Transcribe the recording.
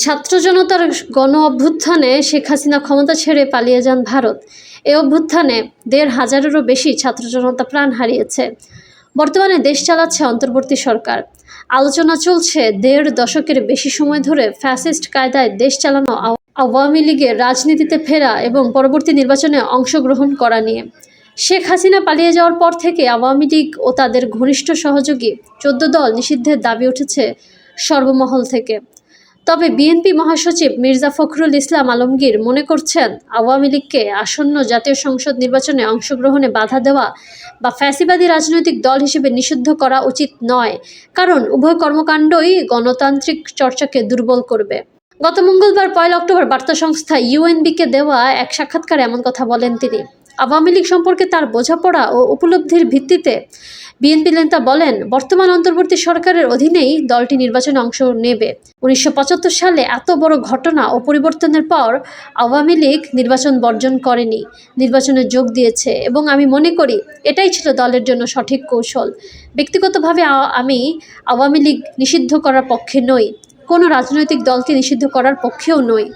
ছাত্র জনতার গণ অভ্যুত্থানে শেখ হাসিনা ক্ষমতা ছেড়ে পালিয়ে যান ভারত। এ অভ্যুত্থানে দেড় হাজারেরও বেশি ছাত্র জনতা প্রাণ হারিয়েছে। বর্তমানে দেশ চালাচ্ছে অন্তর্বর্তী সরকার। আলোচনা চলছে দেড় দশকের বেশি সময় ধরে ফ্যাসিস্ট কায়দায় দেশ চালানো আওয়ামী লীগের রাজনীতিতে ফেরা এবং পরবর্তী নির্বাচনে অংশগ্রহণ করা নিয়ে। শেখ হাসিনা পালিয়ে যাওয়ার পর থেকে আওয়ামী লীগ ও তাদের ঘনিষ্ঠ সহযোগী চোদ্দ দল নিষিদ্ধের দাবি উঠেছে সর্বমহল থেকে। তবে বিএনপি মহাসচিব মির্জা ফখরুল ইসলাম আলমগীর মনে করছেন, আওয়ামী লীগকে আসন্ন জাতীয় সংসদ নির্বাচনে অংশগ্রহণে বাধা দেওয়া বা ফ্যাসিবাদী রাজনৈতিক দল হিসেবে নিষিদ্ধ করা উচিত নয়, কারণ উভয় কর্মকাণ্ডই গণতান্ত্রিক চর্চাকে দুর্বল করবে। গত মঙ্গলবার পয়লা অক্টোবর বার্তা সংস্থা ইউএনবিকে দেওয়া এক সাক্ষাৎকারে এমন কথা বলেন তিনি। আওয়ামী লীগ সম্পর্কে তার বোঝাপড়া ও উপলব্ধির ভিত্তিতে বিএনপি নেতা বলেন, বর্তমান অন্তর্বর্তী সরকারের অধীনেই দলটি নির্বাচনে অংশ নেবে। উনিশশো পঁচাত্তর সালে এত বড় ঘটনা ও পরিবর্তনের পর আওয়ামী লীগ নির্বাচন বর্জন করেনি, নির্বাচনে যোগ দিয়েছে এবং আমি মনে করি এটাই ছিল দলের জন্য সঠিক কৌশল। ব্যক্তিগতভাবে আমি আওয়ামী লীগ নিষিদ্ধ করার পক্ষে নই, কোনো রাজনৈতিক দলকে নিষিদ্ধ করার পক্ষেও নই।